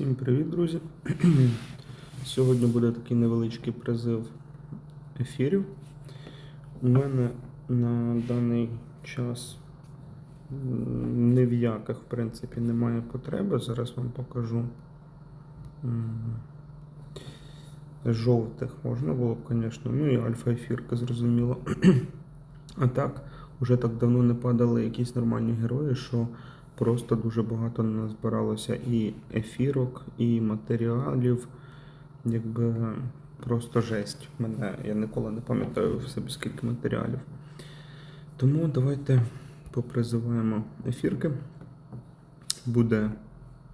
Всім привіт, друзі! Сьогодні буде такий невеличкий призив ефірів. У мене на даний час ні в яких, в принципі, немає потреби. Зараз вам покажу. Жовтих можна було б, звісно, ну і альфа-ефірка, зрозуміло. А так, уже так давно не падали якісь нормальні герої, що просто дуже багато назбиралося і ефірок, і матеріалів. Якби просто жесть. Мене я ніколи не пам'ятаю в себе скільки матеріалів. Тому давайте попризиваємо ефірки. Буде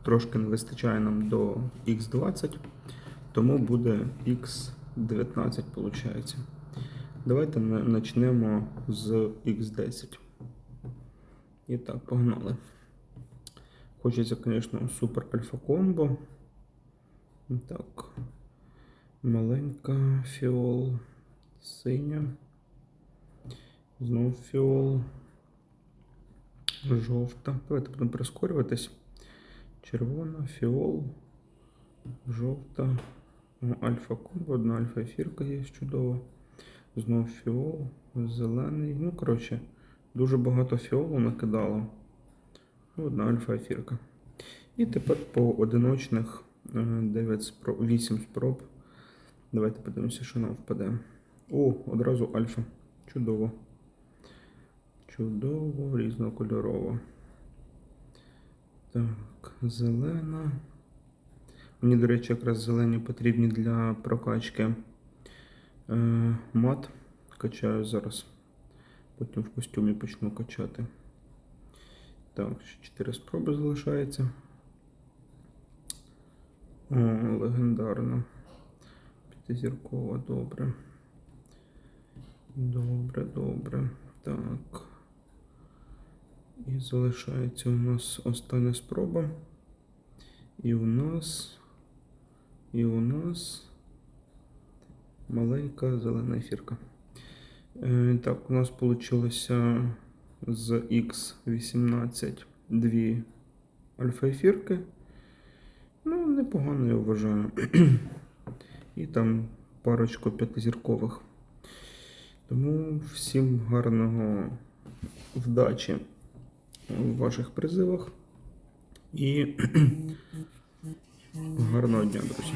трошки не вистачає нам до X20, тому буде X19, виходить. Давайте почнемо з X10. І так, погнали. Хочеться, звісно, супер альфа комбо. Так. Маленька фіол, синя. Знов фіол. Жовта. Давайте будемо прискорюватись. Червона, фіол, жовта. Альфа комбо, одна альфа ефірка є чудово. Знов фіол, зелений. Ну, коротше, дуже багато фіолу накидало. Одна альфа ефірка. І тепер по одиночних 9 спроб, 8 спроб. Давайте подивимося, що нам впаде. О, одразу альфа. Чудово. Чудово, різнокольорово. Так, зелена. Мені, до речі, якраз зелені потрібні для прокачки е, мат. Качаю зараз. Потім в костюмі почну качати. Так, ще 4 спроби залишається. О, легендарна. П'ятизіркова, добре. Добре, добре. Так. І залишається у нас остання спроба. І у нас. І у нас маленька зелена ефірка. Е, так, у нас вийшло з X18 дві альфа-ефірки. Ну, непогано, я вважаю. І там парочку п'ятизіркових. Тому всім гарного вдачі в ваших призивах. І гарного дня, друзі.